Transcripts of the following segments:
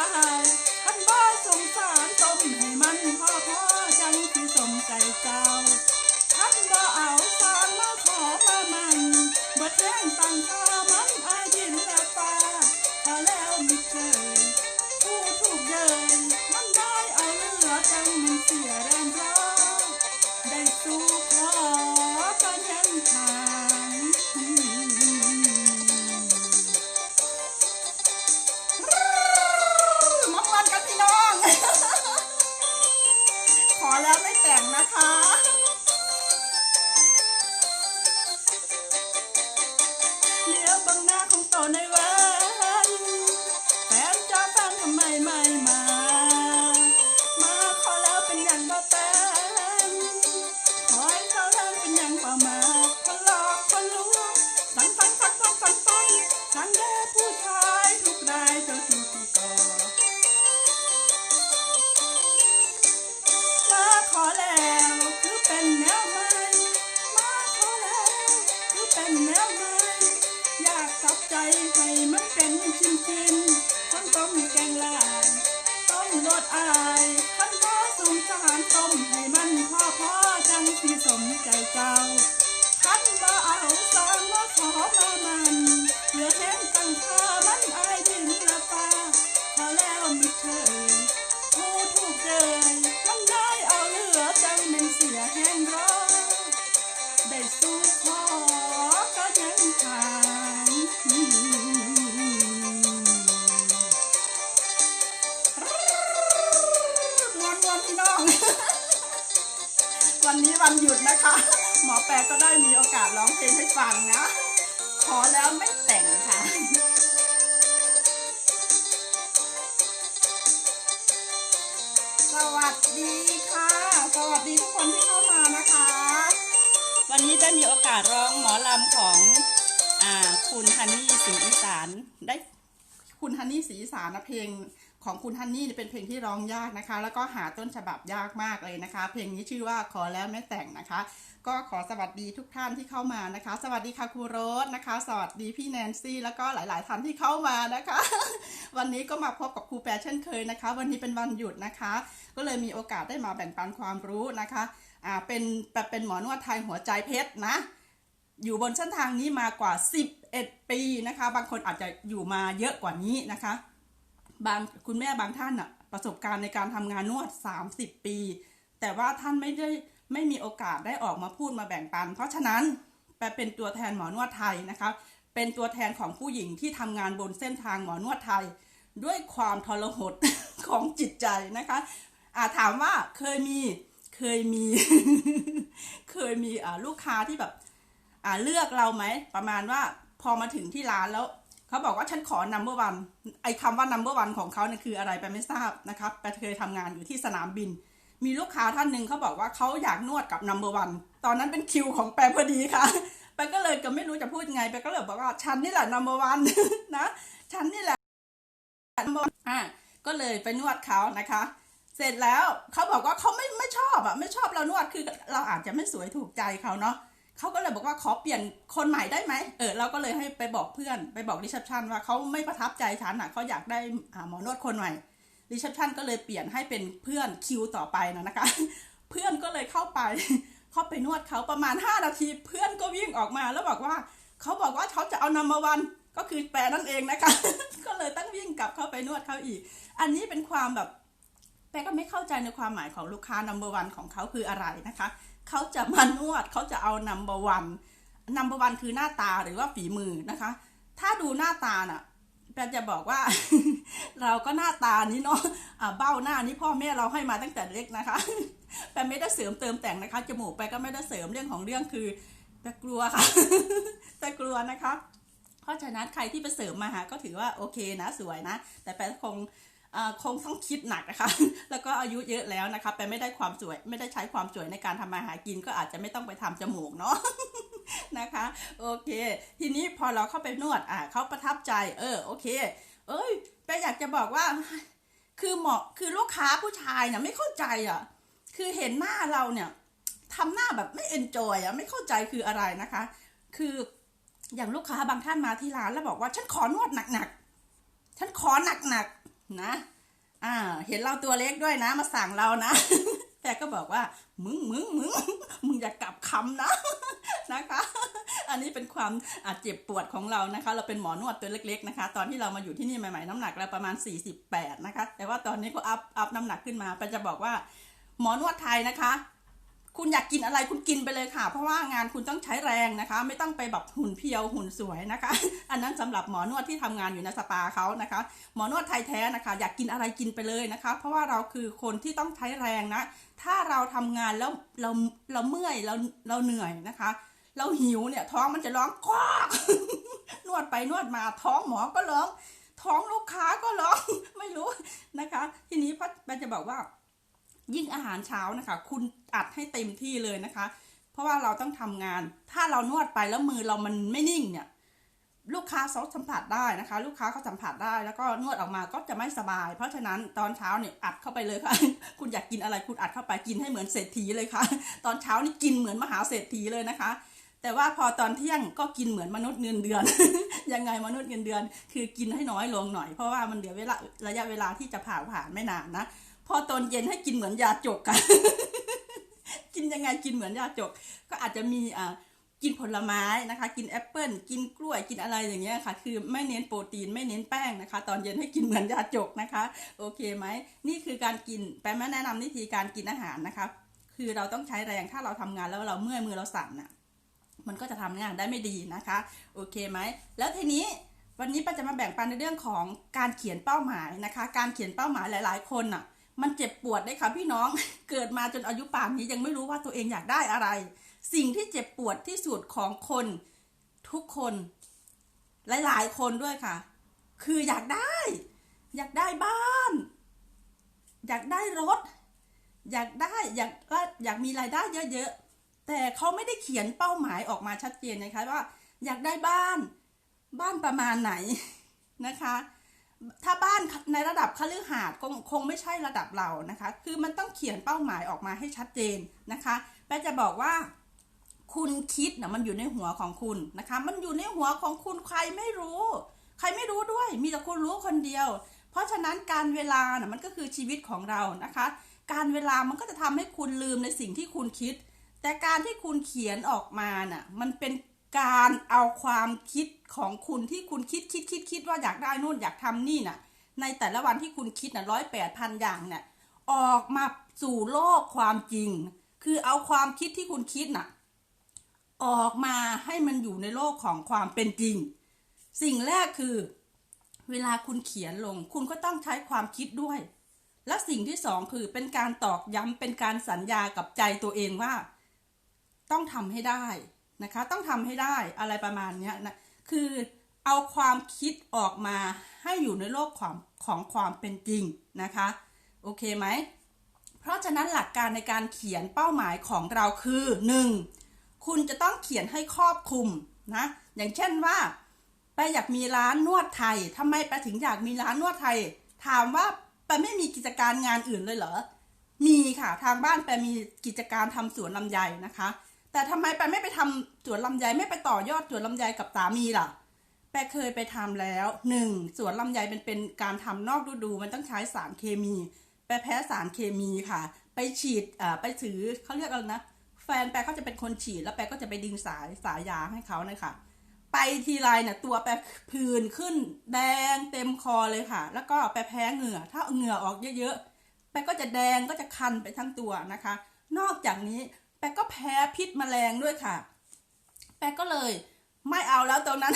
อาหารท่านบ้าสงสารต้มให้มันพ่อพ่อจังที่สมใจเจ้าท่านบ่เอาสารมาขอมามันเบิดแรงตั้งข้ามันอายินและฟ้าพอแล้วมิเคยผู้ถูกเยินมันได้เอาเลือจังมันเสียแรง แห้งร้อนได้สู้ขอก็ยังทานงอนงอนพี่น้อง วันนี้วันหยุดนะคะ หมอแปรก็ได้มีโอกาสร้องเพลงให้ฟังนะ ขอแล้วไม่ ร้องหมอลำของอ่าคุณฮันนี่สีอีสานได้คุณฮันนี่สีอีสานนะเพลงของคุณฮันนี่เป็นเพลงที่ร้องยากนะคะ แล้วก็หาต้นฉบับยากมากเลยนะคะ เพลงนี้ชื่อว่าขอแล้วไม่แต่งนะคะ ก็ขอสวัสดีทุกท่านที่เข้ามานะคะ สวัสดีค่ะครูโรสนะคะ สวัสดีพี่แนนซี่แล้วก็หลาย ๆ ท่านที่เข้ามานะคะ วันนี้ก็มาพบกับครูแปรเช่นเคยนะคะ วันนี้เป็นวันหยุดนะคะ ก็เลยมีโอกาสได้มาแบ่งปันความรู้นะคะอ่าเป็นแบบเป็นหมอนวดไทยหัวใจเพชรนะ อยู่บนเส้นทางนี้มากว่า 11 ปีนะคะ บางคนอาจจะอยู่มาเยอะกว่านี้นะคะ บางคุณแม่บางท่านอะประสบการณ์ในการทำงานนวด 30 ปี แต่ว่าท่านไม่ได้ไม่มีโอกาสได้ออกมาพูดมาแบ่งปัน เพราะฉะนั้นแปลเป็นตัวแทนหมอนวดไทยนะคะ เป็นตัวแทนของผู้หญิงที่ทำงานบนเส้นทางหมอนวดไทย ด้วยความทรหดของจิตใจนะคะอาถามว่าเคยมีเคยมี เคยมีลูกค้าที่แบบ อ่าเลือกเราไหมประมาณว่าพอมาถึงที่ร้านแล้วเขาบอกว่าฉันขอ number one ไอ้คำว่า number one ของเขาเนี่ยคืออะไรไปไม่ทราบนะครับไปเคยทำงานอยู่ที่สนามบิน มีลูกค้าท่านหนึ่งเขาบอกว่าเขาอยากนวดกับ number one ตอนนั้นเป็นคิวของแปรพอดีค่ะไปก็เลยก็ไม่รู้จะพูดยังไงไปก็เลยบอกว่าฉันนี่แหละ number one นะฉันนี่แหละ number one อะก็เลยไปนวดเขานะคะ เสร็จแล้วเขาบอกว่าเขาไม่ไม่ชอบอะไม่ชอบเรานวดคือเราอาจจะไม่สวยถูกใจเขาเนาะ เขาก็เลยบอกว่าขอเปลี่ยนคนใหม่ได้ไหมเออเราก็เลยให้ไปบอกเพื่อนไปบอกรีเซพชันว่าเขาไม่ประทับใจฉันอะเขาอยากได้อหมอนวดคนใหม่รีเซพชันก็เลยเปลี่ยนให้เป็นเพื่อนคิวต่อไปนะนะคะ เพื่อนก็เลยเข้าไปเข้าไปนวดเขาประมาณ 5 นาที เพื่อนก็วิ่งออกมาแล้วบอกว่าเขาบอกว่าเขาจะเอานัมเบอร์วันก็คือแปรนั่นเองนะคะ ก็เลยต้องวิ่งกลับเข้าไปนวดเขาอีก อันนี้เป็นความแบบ แปก็ไม่เข้าใจในความหมายของลูกค้า number one ของเขาคืออะไรนะคะ เขาจะมานวดเขาจะเอา number one number one คือหน้าตาหรือว่าฝีมือนะคะ ถ้าดูหน้าตาน่ะแปจะบอกว่า เราก็หน้าตานี้เนาะอ่าเบ้าหน้านี้พ่อแม่เราให้มาตั้งแต่เล็กนะคะแปไม่ได้เสริมเติมแต่งนะคะ จมูกไปก็ไม่ได้เสริมเรื่องของเรื่องคือแปกลัวค่ะแต่กลัวนะคะ เพราะฉะนั้นใครที่ไปเสริมมาหาก็ถือว่าโอเคนะสวยนะ แต่แปคง คงต้องคิดหนักนะคะ แล้วก็อายุเยอะแล้วนะคะแปไม่ได้ความสวย ไม่ได้ใช้ความสวยในการทำมาหากินก็อาจจะไม่ต้องไปทำจมูกเนาะนะคะ โอเค ทีนี้พอเราเข้าไปนวดอะเขาประทับใจ เออโอเค เอ้ยแปอยากจะบอกว่า คือเหมาะคือลูกค้าผู้ชายเนี่ยไม่เข้าใจอะ คือเห็นหน้าเราเนี่ยทำหน้าแบบไม่เอนจอยอะไม่เข้าใจคืออะไรนะคะ คืออย่างลูกค้าบางท่านมาที่ร้านแล้วบอกว่า ฉันขอนวดหนักๆฉันขอหนักๆ นะอ่าเห็นเราตัวเล็กด้วยนะ มาสั่งเรานะ แต่ก็บอกว่า มึงมึงมึงมึงอย่ากลับคำนะนะคะ อันนี้เป็นความอาเจ็บปวดของเรานะคะ เราเป็นหมอนวดตัวเล็ก ๆนะคะ ตอนที่เรามาอยู่ที่นี่ใหม่ๆ น้ำหนักเราประมาณ 48 นะคะ แต่ว่าตอนนี้ก็อัพอัพน้ำหนักขึ้นมาไปจะบอกว่า หมอนวดไทยนะคะ คุณอยากกินอะไรคุณกินไปเลยค่ะ เพราะว่างานคุณต้องใช้แรงนะคะ ไม่ต้องไปแบบหุ่นเพียวหุ่นสวยนะคะ อันนั้นสำหรับหมอนวดที่ทำงานอยู่ในสปาเขานะคะ หมอนวดไทยแท้นะคะ อยากกินอะไรกินไปเลยนะคะ เพราะว่าเราคือคนที่ต้องใช้แรงนะ ถ้าเราทำงานแล้วเราเราเมื่อยเราเราเหนื่อยนะคะ เราหิวเนี่ยท้องมันจะร้องกวากนวดไปนวดมาท้องหมอก็ร้อง ท้องลูกค้าก็ร้องไม่รู้นะคะ ทีนี้พัดจะบอกว่า ยิ่งอาหารเช้านะคะ คุณอัดให้เต็มที่เลยนะคะ เพราะว่าเราต้องทำงาน ถ้าเรานวดไปแล้วมือเรามันไม่นิ่งเนี่ยลูกค้าเขาสัมผัสได้นะคะ ลูกค้าเขาสัมผัสได้ แล้วก็นวดออกมาก็จะไม่สบาย เพราะฉะนั้นตอนเช้าเนี่ยอัดเข้าไปเลยค่ะ คุณอยากกินอะไรคุณอัดเข้าไปกินให้เหมือนเศรษฐีเลยค่ะ ตอนเช้านี่กินเหมือนมหาเศรษฐีเลยนะคะ แต่ว่าพอตอนเที่ยงก็กินเหมือนมนุษย์เงินเดือน ยังไงมนุษย์เงินเดือน คือกินให้น้อยลงหน่อย เพราะว่ามันเดี๋ยวเวลาระยะเวลาที่จะผ่านผ่านไม่นานนะ พอตอนเย็นให้กินเหมือนยาจกกันกินยังไงกินเหมือนยาจก ก็อาจจะมีอ่ากินผลไม้นะคะ กินแอปเปิลกินกล้วยกินอะไรอย่างเงี้ยค่ะ คือไม่เน้นโปรตีนไม่เน้นแป้งนะคะ ตอนเย็นให้กินเหมือนยาจกนะคะ โอเคไหมนี่คือการกินแปมแนะนำวิธีการกินอาหารนะคะ คือเราต้องใช้แรงถ้าเราทำงานแล้วเราเมื่อยมือเราสั่นน่ะมันก็จะทำงานได้ไม่ดีนะคะ โอเคไหมแล้วทีนี้วันนี้ป้าจะมาแบ่งปันในเรื่องของการเขียนเป้าหมายนะคะ การเขียนเป้าหมายหลาย ๆ คนน่ะ มันเจ็บปวดได้ค่ะพี่น้อง เกิดมาจนอายุป่านนี้ยังไม่รู้ว่าตัวเองอยากได้อะไร สิ่งที่เจ็บปวดที่สุดของคนทุกคน หลาย ๆ คนด้วยค่ะ คืออยากได้ อยากได้บ้าน อยากได้รถ อยากได้อยากว่าอยากมีรายได้เยอะๆ แต่เขาไม่ได้เขียนเป้าหมายออกมาชัดเจนนะคะว่า อยากได้บ้าน บ้านประมาณไหนนะคะ ถ้าบ้านในระดับคฤหาสน์คงคงไม่ใช่ระดับเรานะคะ คือมันต้องเขียนเป้าหมายออกมาให้ชัดเจนนะคะแปจะบอกว่าคุณคิดนะมันอยู่ในหัวของคุณนะคะ มันอยู่ในหัวของคุณใครไม่รู้ ใครไม่รู้ด้วย มีแต่คุณรู้คนเดียว เพราะฉะนั้นการเวลานะมันก็คือชีวิตของเรานะคะ การเวลามันก็จะทำให้คุณลืมในสิ่งที่คุณคิด แต่การที่คุณเขียนออกมาน่ะมันเป็น การเอาความคิดของคุณที่คุณคิดคิดคิดคิดว่าอยากได้นู่นอยากทำนี่น่ะ ในแต่ละวันที่คุณคิดน่ะร้อยแปดพันอย่างเนี่ยออกมาสู่โลกความจริง คือเอาความคิดที่คุณคิดน่ะ ออกมาให้มันอยู่ในโลกของความเป็นจริง สิ่งแรกคือ เวลาคุณเขียนลง คุณก็ต้องใช้ความคิดด้วย และสิ่งที่สองคือเป็นการตอกย้ำเป็นการสัญญากับใจตัวเองว่า ต้องทำให้ได้ นะคะ ต้องทำให้ได้อะไรประมาณนี้นะคือเอาความคิดออกมาให้อยู่ในโลกของของความเป็นจริงนะคะ โอเคไหม เพราะฉะนั้นหลักการในการเขียนเป้าหมายของเราคือ 1. คุณจะต้องเขียนให้ครอบคลุมนะ อย่างเช่นว่าไปอยากมีร้านนวดไทยทำไมไปถึงอยากมีร้านนวดไทย ถามว่าไปไม่มีกิจการงานอื่นเลยเหรอ มีค่ะ ทางบ้านไปมีกิจการทำสวนลำไยนะคะ แต่ทำไมไปไม่ไปทำสวนลำไยไม่ไปต่อยอดสวนลำไยกับสามีล่ะ แปเคยไปทำแล้วหนึ่งสวนลำไยเป็นเป็นการทำนอกฤดูมันต้องใช้สารเคมีไปแพ้สารเคมีค่ะ ไปฉีดอ่าไปถือเขาเรียกอะไรนะแฟนแปเขาจะเป็นคนฉีดแล้วแปก็จะไปดึงสายสายยาให้เขานะคะไปทีไรเนี่ยตัวแปผื่นขึ้นแดงเต็มคอเลยค่ะ แล้วก็แปแพ้เหงื่อ ถ้าเหงื่อออกเยอะๆแปก็จะแดงก็จะคันไปทั้งตัวนะคะ นอกจากนี้ แปก็แพ้พิษแมลงด้วยค่ะ แปก็เลย ไม่เอาแล้วตรงนั้น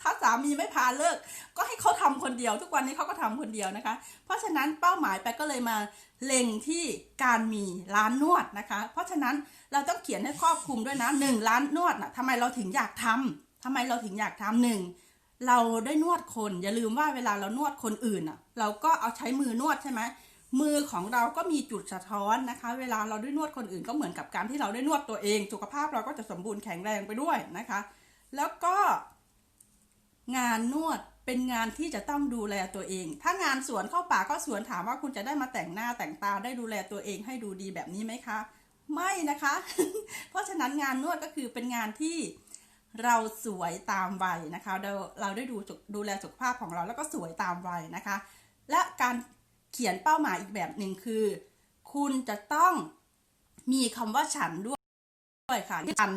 ถ้าสามีไม่พาเลิก ก็ให้เขาทำคนเดียว ทุกวันนี้เขาก็ทำคนเดียวนะคะ เพราะฉะนั้นเป้าหมายไปก็เลยมาเล็งที่การมีร้านนวดนะคะ เพราะฉะนั้นเราต้องเขียนให้ครอบคลุมด้วยนะหนึ่งร้านนวดนะทำไมเราถึงอยากทำทำไมเราถึงอยากทำหนึ่งเราได้นวดคน อย่าลืมว่าเวลาเรานวดคนอื่นอะ เราก็เอาใช้มือนวดใช่ไหม มือของเราก็มีจุดสะท้อนนะคะ เวลาเราได้นวดคนอื่นก็เหมือนกับการที่เราได้นวดตัวเอง สุขภาพเราก็จะสมบูรณ์แข็งแรงไปด้วยนะคะ แล้วก็ งานนวดเป็นงานที่จะต้องดูแลตัวเอง ถ้างานสวนเข้าป่าก็สวนถามว่าคุณจะได้มาแต่งหน้าแต่งตาได้ดูแลตัวเองให้ดูดีแบบนี้ไหมคะ ไม่นะคะ เพราะฉะนั้นงานนวดก็คือเป็นงานที่เราสวยตามวัยนะคะ เราเราได้ดูดูแลสุขภาพของเราแล้วก็สวยตามวัยนะคะ และการ ขียนเป้าหมายอีกแบบหนึ่งคือ คุณจะต้องมีคำว่าฉันด้วยด้วยค่ะ ฉัน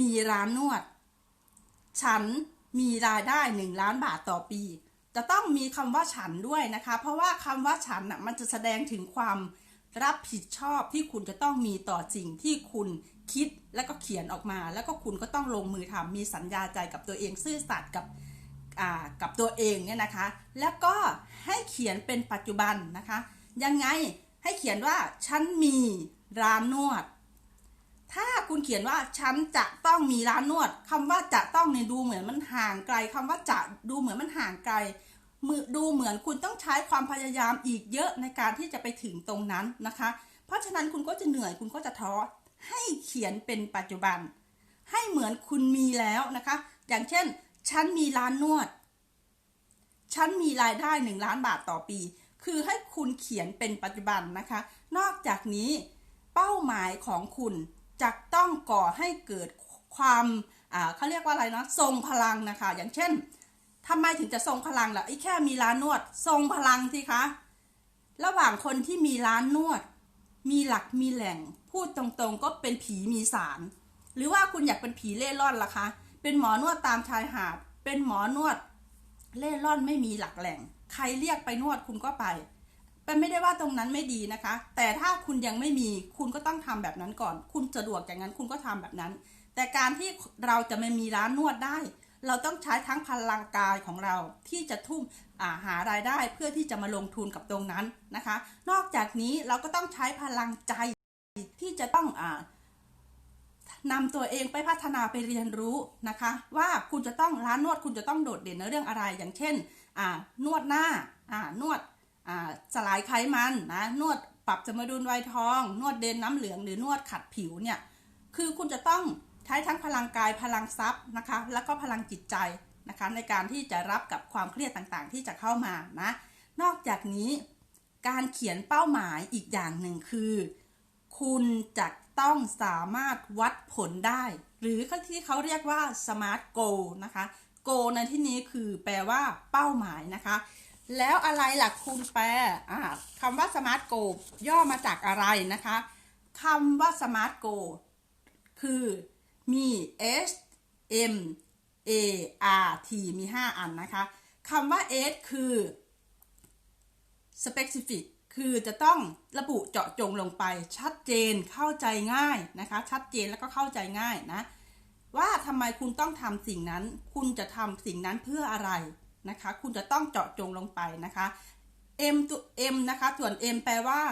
มีร้านนวด ฉันมีรายได้หนึ่งล้านบาทต่อปี จะต้องมีคำว่าฉันด้วยนะคะ เพราะว่าคำว่าฉันน่ะมันจะแสดงถึงความรับผิดชอบที่คุณจะต้องมีต่อสิ่งที่คุณคิดแล้วก็เขียนออกมา แล้วก็คุณก็ต้องลงมือทำมีสัญญาใจกับตัวเองซื่อสัตย์กับ กับตัวเองเนี่ยนะคะ แล้วก็ให้เขียนเป็นปัจจุบันนะคะ ยังไงให้เขียนว่าฉันมีร้านนวด ถ้าคุณเขียนว่าฉันจะต้องมีร้านนวดคำว่าจะต้องเนี่ยดูเหมือนมันห่างไกลคำว่าจะดูเหมือนมันห่างไกลมือดูเหมือนคุณต้องใช้ความพยายามอีกเยอะในการที่จะไปถึงตรงนั้นนะคะ เพราะฉะนั้นคุณก็จะเหนื่อยคุณก็จะท้อให้เขียนเป็นปัจจุบัน ให้เหมือนคุณมีแล้วนะคะ อย่างเช่น ฉันมีร้านนวด ฉันมีรายได้หนึ่งล้านบาทต่อปี คือให้คุณเขียนเป็นปัจจุบันนะคะ นอกจากนี้เป้าหมายของคุณจะต้องก่อให้เกิดความเขาเรียกว่าอะไรนะทรงพลังนะคะ อย่างเช่นทำไมถึงจะทรงพลังล่ะไอ้แค่มีร้านนวด ทรงพลังสิคะ ระหว่างคนที่มีร้านนวด มีหลักมีแหล่ง พูดตรงๆก็เป็นผีมีสาร หรือว่าคุณอยากเป็นผีเล่ร่อนล่ะคะ เป็นหมอนวดตามชายหาด เป็นหมอนวด เล่ร่อนไม่มีหลักแหล่ง ใครเรียกไปนวดคุณก็ไปเป็นไม่ได้ว่าตรงนั้นไม่ดีนะคะ แต่ถ้าคุณยังไม่มีคุณก็ต้องทำแบบนั้นก่อน คุณสะดวกอย่างนั้นคุณก็ทำแบบนั้น แต่การที่เราจะไม่มีร้านนวดได้ เราต้องใช้ทั้งพลังกายของเราที่จะทุ่มาหารายได้เพื่อที่จะมาลงทุนกับตรงนั้นนะคะ นอกจากนี้เราก็ต้องใช้พลังใจที่จะต้องอ่า นำตัวเองไปพัฒนาไปเรียนรู้นะคะ ว่าคุณจะต้องร้านนวดคุณจะต้องโดดเด่นในเรื่องอะไร อย่างเช่นนวดหน้า นวดสลายไขมันนะนวดปรับสมดุลวัยทอง นวดเดนน้ำเหลืองหรือนวดขัดผิวเนี่ยคือคุณจะต้องใช้ทั้งพลังกายพลังทรัพย์นะคะ แล้วก็พลังจิตใจนะคะในการที่จะรับกับความเครียดต่างๆ ที่จะเข้ามานะนอกจากนี้การเขียนเป้าหมายอีกอย่างหนึ่งคือ คุณจะ ต้องสามารถวัดผลได้ หรือที่เขาเรียกว่า smart goal นะคะ goal ในที่นี้คือแปลว่าเป้าหมายนะคะ แล้วอะไรล่ะคุณแปลคำว่า smart goal ย่อมาจากอะไรนะคะคำว่า smart goal คือมี S M A R T มี 5 อันนะคะคำว่า S คือ specific คือจะต้องระบุเจาะจงลงไปชัดเจนเข้าใจง่ายนะคะ ชัดเจนแล้วก็เข้าใจง่ายนะ ว่าทำไมคุณต้องทำสิ่งนั้น คุณจะทำสิ่งนั้นเพื่ออะไรนะคะ คุณจะต้องเจาะจงลงไปนะคะ M ตัว M นะคะ ส่วน M แปลว่า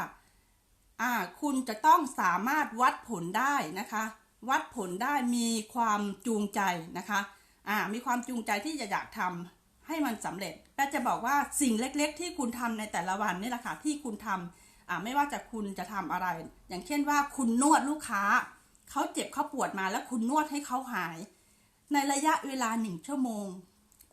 อ่า คุณจะต้องสามารถวัดผลได้นะคะ วัดผลได้มีความจูงใจนะคะอ่ามีความจูงใจที่จะอยากทำ ให้มันสำเร็จแป้จะบอกว่าสิ่งเล็กๆ ที่คุณทำในแต่ละวันนี่แหละค่ะที่คุณทำอ่าไม่ว่าจะคุณจะทำอะไร อย่างเช่นว่าคุณนวดลูกค้าเขาเจ็บเขาปวดมาแล้วคุณนวดให้เขาหาย ในระยะเวลาหนึ่งชั่วโมง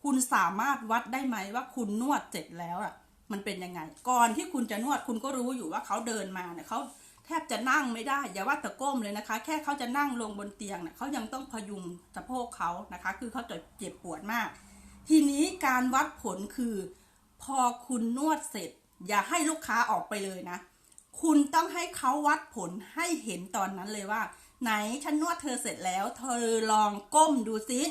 คุณสามารถวัดได้ไหมว่าคุณนวดเสร็จแล้วอะมันเป็นยังไง ก่อนที่คุณจะนวดคุณก็รู้อยู่ว่าเขาเดินมาเนี่ยเขาแทบจะนั่งไม่ได้อย่าว่าแต่ก้มเลยนะคะ แค่เขาจะนั่งลงบนเตียงเนี่ยเขายังต้องพยุงสะโพกเขานะคะ คือเขาจะเจ็บปวดมาก ทีนี้การวัดผลคือ พอคุณนวดเสร็จ อย่าให้ลูกค้าออกไปเลยนะ คุณต้องให้เขาวัดผลให้เห็นตอนนั้นเลยว่า ไหนฉันนวดเธอเสร็จแล้ว เธอลองก้มดูซิ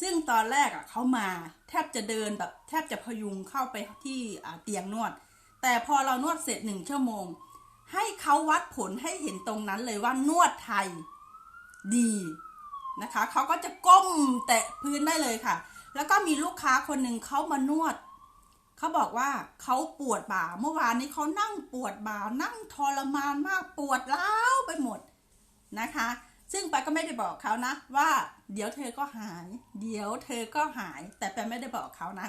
ซึ่งตอนแรกอะเขามาแทบจะเดินแบบแทบจะพยุงเข้าไปที่เตียงนวด แต่พอเรานวดเสร็จหนึ่งชั่วโมง ให้เขาวัดผลให้เห็นตรงนั้นเลยว่านวดไทย ดี นะคะเขาก็จะก้มแตะพื้นได้เลยค่ะ แล้วก็มีลูกค้าคนหนึ่งเขามานวดเขาบอกว่าเขาปวดบ่าเมื่อวานนี้เขานั่งปวดบ่านั่งทรมานมากปวดร้าวไปหมดนะคะ ซึ่งไปก็ไม่ได้บอกเขานะ ว่าเดี๋ยวเธอก็หาย เดี๋ยวเธอก็หาย แต่ไปไม่ได้บอกเขานะ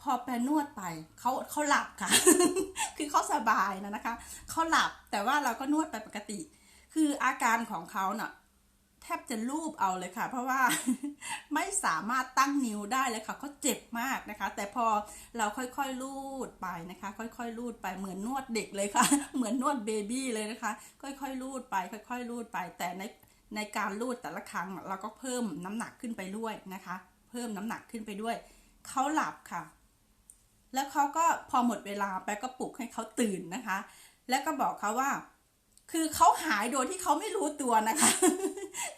พอไปนวดไปเขาเขาหลับค่ะ คือเขาสบายนะนะคะเขาหลับแต่ว่าเราก็นวดไปปกติ คืออาการของเขาเน่ะ ทบจะรูปเอาเลยค่ะ เพราะว่าไม่สามารถตั้งนิ้วได้เลยค่ะเขาเจ็บมากนะคะ แต่พอเราค่อยๆลูดไปนะคะ ค่อยๆลูดไปเหมือนนวดเด็กเลยค่ะ เหมือนนวดเบบี้เลยนะคะ ค่อยๆลูดไป ค่อยๆลูดไป แต่ในในการลูดแต่ละครั้งเราก็เพิ่มน้ำหนักขึ้นไปด้วยนะคะ เพิ่มน้ำหนักขึ้นไปด้วยเขาหลับค่ะ แล้วเขาก็พอหมดเวลาไปก็ปลุกให้เขาตื่นนะคะ แล้วก็บอกเขาว่า คือเขาหายโดยที่เขาไม่รู้ตัวนะคะ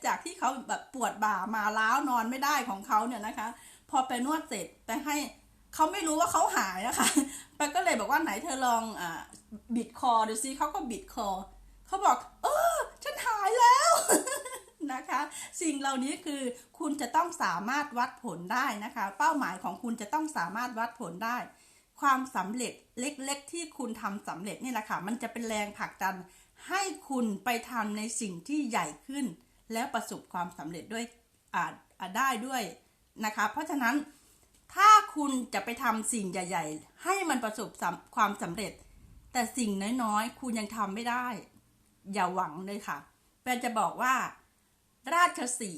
จากที่เขาแบบปวดบ่ามาล้าวนอนไม่ได้ของเขาเนี่ยนะคะ พอไปนวดเสร็จไปให้เขาไม่รู้ว่าเขาหายนะคะไปก็เลยบอกว่าไหนเธอลองอ่าบิดคอดูซิเขาก็บิดคอเขาบอก เออฉันหายแล้วนะคะ สิ่งเหล่านี้คือคุณจะต้องสามารถวัดผลได้นะคะ เป้าหมายของคุณจะต้องสามารถวัดผลได้ ความสำเร็จเล็กๆ ที่คุณทำสำเร็จนี่แหละค่ะมันจะเป็นแรงผลักดัน ให้คุณไปทำในสิ่งที่ใหญ่ขึ้น แล้วประสบความสำเร็จด้วยอ่าอ่าได้ด้วยนะคะ เพราะฉะนั้นถ้าคุณจะไปทำสิ่งใหญ่ ๆ ให้มันประสบความสำเร็จ แต่สิ่งน้อยๆ คุณยังทำไม่ได้ อย่าหวังเลยค่ะแปนจะบอกว่า ราชสี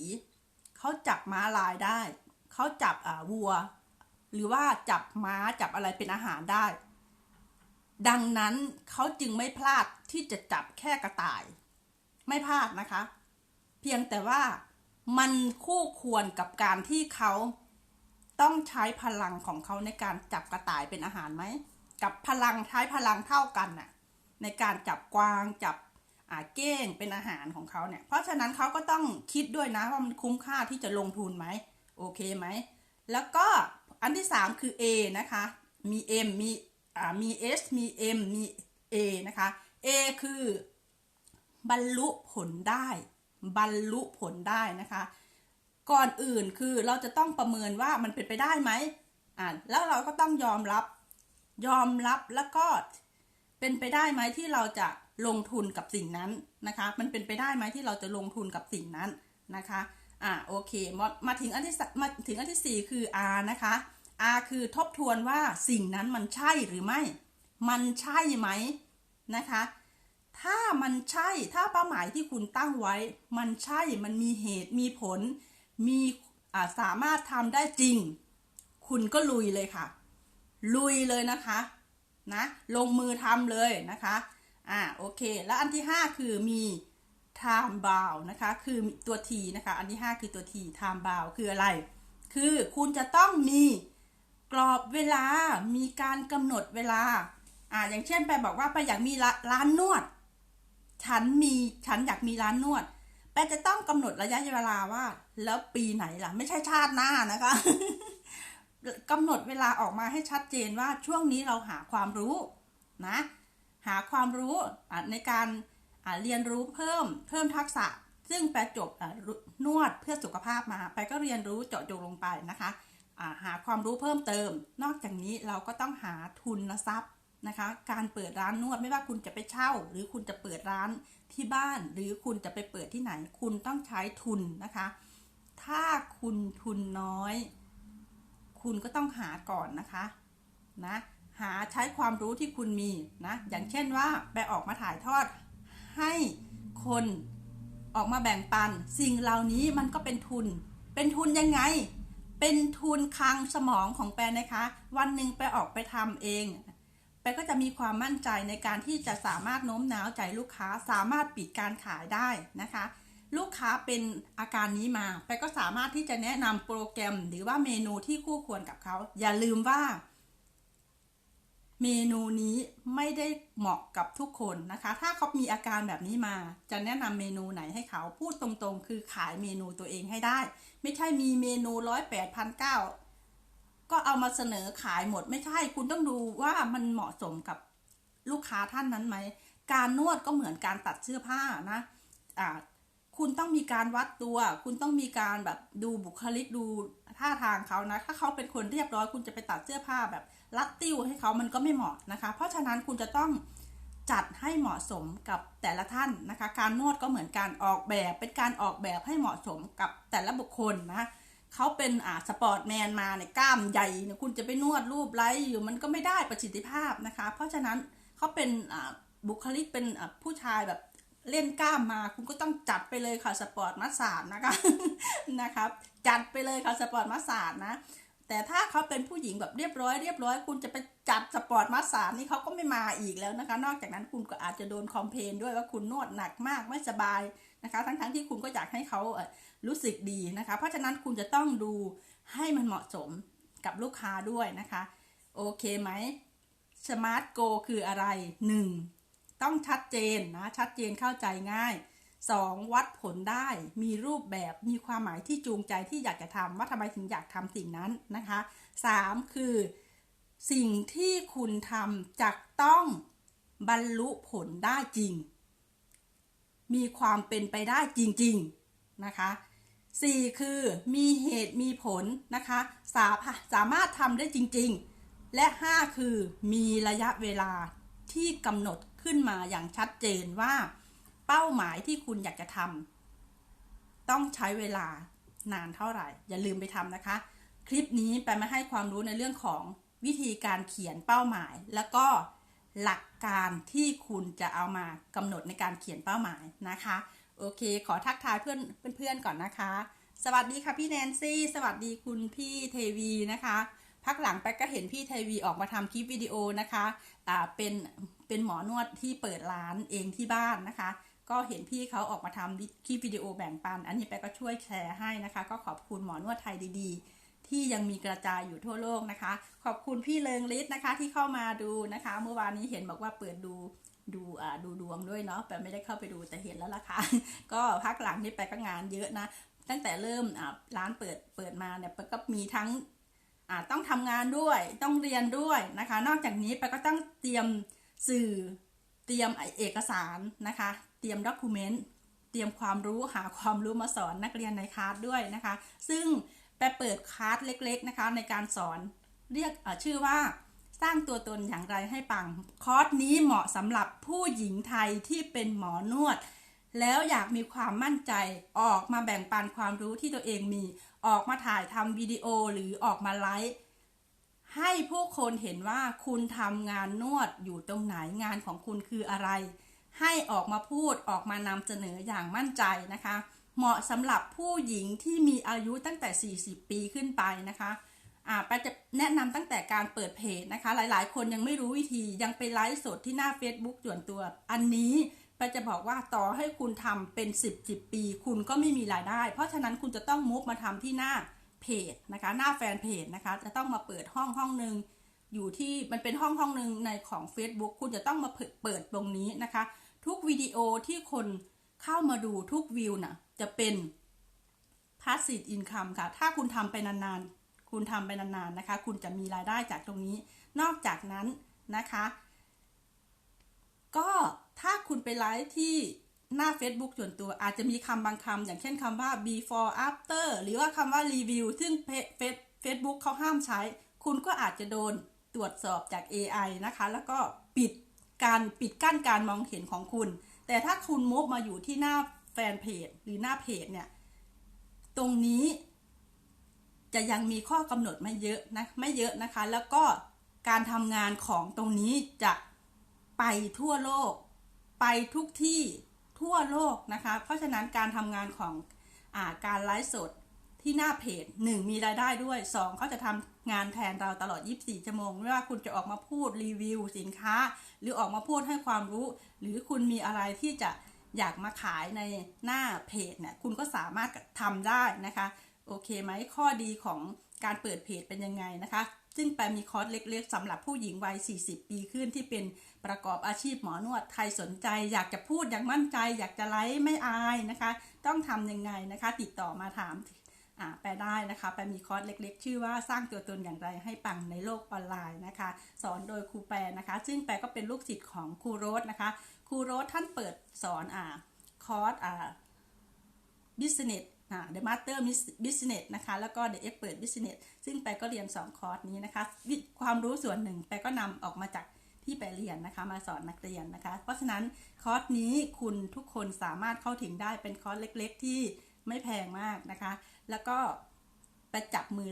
เขาจับม้าลายได้ เขาจับอ่าวัว หรือว่าจับม้าจับอะไรเป็นอาหารได้ ดังนั้นเขาจึงไม่พลาดที่จะจับแค่กระต่าย ไม่พลาดนะคะ เพียงแต่ว่ามันคู่ควรกับการที่เขาต้องใช้พลังของเขาในการจับกระต่ายเป็นอาหารไหม กับพลังใช้พลังเท่ากันน่ะในการจับกวางจับอ่าเก้งเป็นอาหารของเขาเนี่ย เพราะฉะนั้นเขาก็ต้องคิดด้วยนะว่ามันคุ้มค่าที่จะลงทุนไหมโอเคไหม แล้วก็อันที่ 3 คือ A นะคะ มี M มี มี S มี M มี A นะคะ A คือบรรลุผลได้ บรรลุผลได้นะคะ ก่อนอื่นคือเราจะต้องประเมินว่ามันเป็นไปได้ไหมอ่าแล้วเราก็ต้องยอมรับยอมรับแล้วก็เป็นไปได้ไหมที่เราจะลงทุนกับสิ่งนั้นนะคะ มันเป็นไปได้ไหมที่เราจะลงทุนกับสิ่งนั้นนะคะ อ่าโอเคมามาถึงอันที่มาถึงอันที่สี่คือ R นะคะ R คือทบทวนว่าสิ่งนั้นมันใช่หรือไม่ มันใช่ไหมนะคะ ถ้ามันใช่ ถ้าเป้าหมายที่คุณตั้งไว้ มันใช่ มันมีเหตุ มีผล มีสามารถทำได้จริง คุณก็ลุยเลยค่ะ ลุยเลยนะคะ นะ ลงมือทำเลยนะคะ อ่า โอเค แล้วอันที่ 5 คือมี time bound นะคะ คือตัว T นะคะ อันที่ 5 คือตัว T time bound คืออะไร คือคุณจะต้องมี กรอบเวลามีการกำหนดเวลาอ่าอย่างเช่นไปบอกว่าไปอยากมีร้านนวด ฉันมีฉันอยากมีร้านนวดแปจะต้องกำหนดระยะเวลาว่า แล้วปีไหนล่ะ ไม่ใช่ชาติหน้านะคะกำหนดเวลาออกมาให้ชัดเจนว่าช่วงนี้เราหาความรู้นะ หาความรู้ในการเรียนรู้เพิ่มเพิ่มทักษะ ซึ่งแปจบนวดเพื่อสุขภาพมา ไปก็เรียนรู้เจาะจงลงไปนะคะ หาความรู้เพิ่มเติม นอกจากนี้เราก็ต้องหาทุนทรัพย์นะคะ การเปิดร้านนวดไม่ว่าคุณจะไปเช่า หรือคุณจะเปิดร้านที่บ้าน หรือคุณจะไปเปิดที่ไหน คุณต้องใช้ทุนนะคะ ถ้าคุณทุนน้อย คุณก็ต้องหาก่อนนะคะนะหาใช้ความรู้ที่คุณมีนะอย่างเช่นว่าไปออกมาถ่ายทอดให้คนออกมาแบ่งปัน สิ่งเหล่านี้มันก็เป็นทุน เป็นทุนยังไง เป็นทุนคลังสมองของแปรนะคะ วันหนึ่งไปออกไปทำเองแปรก็จะมีความมั่นใจในการที่จะสามารถโน้มน้าวใจลูกค้าสามารถปิดการขายได้นะคะ ลูกค้าเป็นอาการนี้มาแปก็สามารถที่จะแนะนำโปรแกรม หรือว่าเมนูที่คู่ควรกับเขา อย่าลืมว่า เมนูนี้ไม่ได้เหมาะกับทุกคนนะคะ ถ้าเขามีอาการแบบนี้มา จะแนะนำเมนูไหนให้เขาพูดตรงๆ คือขายเมนูตัวเองให้ได้ ไม่ใช่มีเมนูร้อยแปดพันเก้าก็เอามาเสนอขายหมดไม่ใช่คุณต้องดูว่ามันเหมาะสมกับลูกค้าท่านนั้นไหม การนวดก็เหมือนการตัดเสื้อผ้านะอ่าคุณต้องมีการวัดตัว คุณต้องมีการแบบดูบุคลิกดูท่าทางเขานะ ถ้าเขาเป็นคนเรียบร้อย คุณจะไปตัดเสื้อผ้าแบบรัดติ้วให้เขามันก็ไม่เหมาะนะคะ เพราะฉะนั้นคุณจะต้อง จัดให้เหมาะสมกับแต่ละท่านนะคะ การนวดก็เหมือนการออกแบบเป็นการออกแบบให้เหมาะสมกับแต่ละบุคคลนะเขาเป็นอ่าสปอร์ตแมนมาเนี่ยกล้ามใหญ่เนี่ยคุณจะไปนวดรูปไล้อยู่มันก็ไม่ได้ประสิทธิภาพนะคะ เพราะฉะนั้นเขาเป็นอ่าบุคลิกเป็นอ่าผู้ชายแบบเล่นกล้ามมาคุณก็ต้องจัดไปเลยค่ะสปอร์ตมัสสาดนะคะนะครับจัดไปเลยค่ะสปอร์ตมัสสาดนะ แต่ถ้าเขาเป็นผู้หญิงแบบเรียบร้อยเรียบร้อย คุณจะไปจัดสปอร์ตมัสาดนี่เขาก็ไม่มาอีกแล้วนะคะ นอกจากนั้นคุณก็อาจจะโดนคอมเพลนด้วยว่าคุณนวดหนักมากไม่สบายนะคะ ทั้งๆที่คุณก็อยากให้เขาเรู้สึกดีนะคะ เพราะฉะนั้นคุณจะต้องดูให้มันเหมาะสมกับลูกค้าด้วยนะคะ โอเคไหมสมาร์ทโกคืออะไร 1. ต้องชัดเจนนะชัดเจนเข้าใจง่าย 2. วัดผลได้มีรูปแบบมีความหมายที่จูงใจที่อยากจะทำว่าทำไมถึงอยากทำสิ่งนั้นนะคะ 3. คือ สิ่งที่คุณทำจะต้องบรรลุผลได้จริง มีความเป็นไปได้จริง ๆ นะคะ 4 คือมีเหตุมีผลนะคะ สาสามารถทำได้จริง ๆ และ 5 คือมีระยะเวลาที่กำหนดขึ้นมาอย่างชัดเจนว่า เป้าหมายที่คุณอยากจะทำต้องใช้เวลานานเท่าไหร่ อย่าลืมไปทำนะคะ คลิปนี้ไปมาให้ความรู้ในเรื่องของวิธีการเขียนเป้าหมาย แล้วก็หลักการที่คุณจะเอามากำหนดในการเขียนเป้าหมายนะคะ โอเค ขอทักทายเพื่อนเพื่อนๆก่อนนะคะ สวัสดีค่ะพี่แนนซี่ สวัสดีคุณพี่เทวีนะคะพักหลังไปก็เห็นพี่เทวีออกมาทำคลิปวิดีโอนะคะ อ่า เป็น เป็นหมอนวดที่เปิดร้านเองที่บ้านนะคะ ก็เห็นพี่เขาออกมาทำคลิปวิดีโอแบ่งปัน อันนี้ไปก็ช่วยแชร์ให้นะคะ ก็ขอบคุณหมอนวดไทยดีๆ ที่ยังมีกระจายอยู่ทั่วโลกนะคะ ขอบคุณพี่เลิงฤทธิ์นะคะที่เข้ามาดูนะคะ เมื่อวานนี้เห็นบอกว่าเปิดดูดูอ่าดูดวงด้วยเนาะแต่ไม่ได้เข้าไปดูแต่เห็นแล้วล่ะค่ะ ก็พักหลังนี่ไปก็งานเยอะนะ ตั้งแต่เริ่มอ่าร้านเปิดเปิดมาเนี่ยก็มีทั้งอ่าต้องทำงานด้วยต้องเรียนด้วยนะคะ นอกจากนี้ไปก็ต้องเตรียมสื่อ เตรียมเอกสารนะคะ เตรียมด็อกิเมนต์เตรียมความรู้หาความรู้มาสอนนักเรียนในคลาสด้วยนะคะ ซึ่งไปเปิดคลาสเล็กๆนะคะในการสอนเรียกชื่อว่าสร้างตัวตนอย่างไรให้ปัง คอร์สนี้เหมาะสำหรับผู้หญิงไทยที่เป็นหมอนวด แล้วอยากมีความมั่นใจออกมาแบ่งปันความรู้ที่ตัวเองมี ออกมาถ่ายทำวิดีโอหรือออกมาไลฟ์ ให้ผู้คนเห็นว่าคุณทำงานนวดอยู่ตรงไหนงานของคุณคืออะไร ให้ออกมาพูดออกมานำเสนออย่างมั่นใจนะคะ เหมาะสำหรับผู้หญิงที่มีอายุตั้งแต่ 40 ปีขึ้นไปนะคะอ่าปจะแนะนำตั้งแต่การเปิดเพจนะคะ หลายๆ คนยังไม่รู้วิธียังไปไลฟ์สดที่หน้า Facebook ส่วนตัว อันนี้ปาจะบอกว่าต่อให้คุณทำเป็น 10 10 ปี คุณก็ไม่มีรายได้ เพราะฉะนั้นคุณจะต้องมุกมาทำที่หน้า เพจนะคะ หน้าแฟนเพจนะคะ จะต้องมาเปิดห้องห้องหนึ่งอยู่ที่มันเป็นห้องห้องหนึ่งในของ Facebook คุณจะต้องมาเปิดเปิดตรงนี้นะคะ ทุกวิดีโอที่คนเข้ามาดูทุกวิวน่ะจะเป็น passive income ค่ะ ถ้าคุณทำไปนานๆ คุณทำไปนานๆนะคะ คุณจะมีรายได้จากตรงนี้ นอกจากนั้นนะคะ ก็ถ้าคุณไปไลฟ์ที่ หน้า Facebook ส่วนตัวอาจจะมีคำบางคำอย่างเช่นคำว่า before after หรือว่าคำว่า review ซึ่งเฟซบุ๊กเขาห้ามใช้ คุณก็อาจจะโดนตรวจสอบจาก AI นะคะ แล้วก็ปิดการปิดกั้นการมองเห็นของคุณ แต่ถ้าคุณมุกมาอยู่ที่หน้าแฟนเพจหรือหน้าเพจเนี่ย ตรงนี้จะยังมีข้อกำหนดไม่เยอะนะไม่เยอะนะคะ แล้วก็การทำงานของตรงนี้จะไปทั่วโลก ไปทุกที่ ทั่วโลกนะคะ เพราะฉะนั้นการทำงานของอาการไลฟ์สดที่หน้าเพจ 1 มีรายได้ด้วย 2 เขาจะทำงานแทนเราตลอด 24 ชั่วโมงไม่ว่าคุณจะออกมาพูดรีวิวสินค้า หรือออกมาพูดให้ความรู้ หรือคุณมีอะไรที่จะอยากมาขายในหน้าเพจเนี่ยคุณก็สามารถทำได้นะคะ โอเคไหมข้อดีของการเปิดเพจเป็นยังไงนะคะ ซึ่งแปมมีคอร์สเล็กๆสำหรับผู้หญิงวัย 40 ปีขึ้นที่เป็นประกอบอาชีพหมอนวดใครสนใจ อยากจะพูดอย่างมั่นใจ อยากจะไลฟ์ไม่อายนะคะ ต้องทำยังไงนะคะ ติดต่อมาถามอ่าแปได้นะคะแปมีคอร์สเล็ก ๆ ชื่อว่าสร้างตัวตนอย่างไรให้ปังในโลกออนไลน์นะคะ สอนโดยครูแปรนะคะ ซึ่งแปลก็เป็นลูกศิษย์ของครูโรสนะคะครูโรสท่านเปิดสอนอ่าคอร์สอ่า Business The Master Business นะคะ แล้วก็ The Expert Business ซึ่งไปก็เรียน 2 คอร์สนี้นะคะ ความรู้ส่วนหนึ่งไปก็นำออกมาจากที่ไปเรียนนะคะ มาสอนนักเรียนนะคะ เพราะฉะนั้นคอร์สนี้คุณทุกคนสามารถเข้าถึงได้เป็นคอร์สเล็ก ๆ ที่ไม่แพงมากนะคะ แล้วก็ไปจับมือ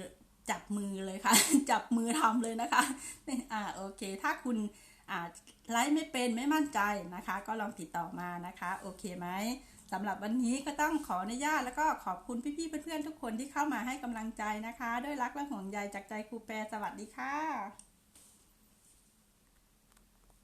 จับมือเลยค่ะ จับมือทำเลยนะคะอ่าโอเค ถ้าคุณอ่าไลฟ์ไม่เป็นไม่มั่นใจนะคะ ก็ลองติดต่อมานะคะ โอเคไหม สำหรับวันนี้ก็ต้องขออนุญาตแล้วก็ขอบคุณพี่ๆเพื่อนๆทุกคนที่เข้ามาให้กำลังใจนะคะ ด้วยรักและห่วงใยจากใจครูแปรสวัสดีค่ะ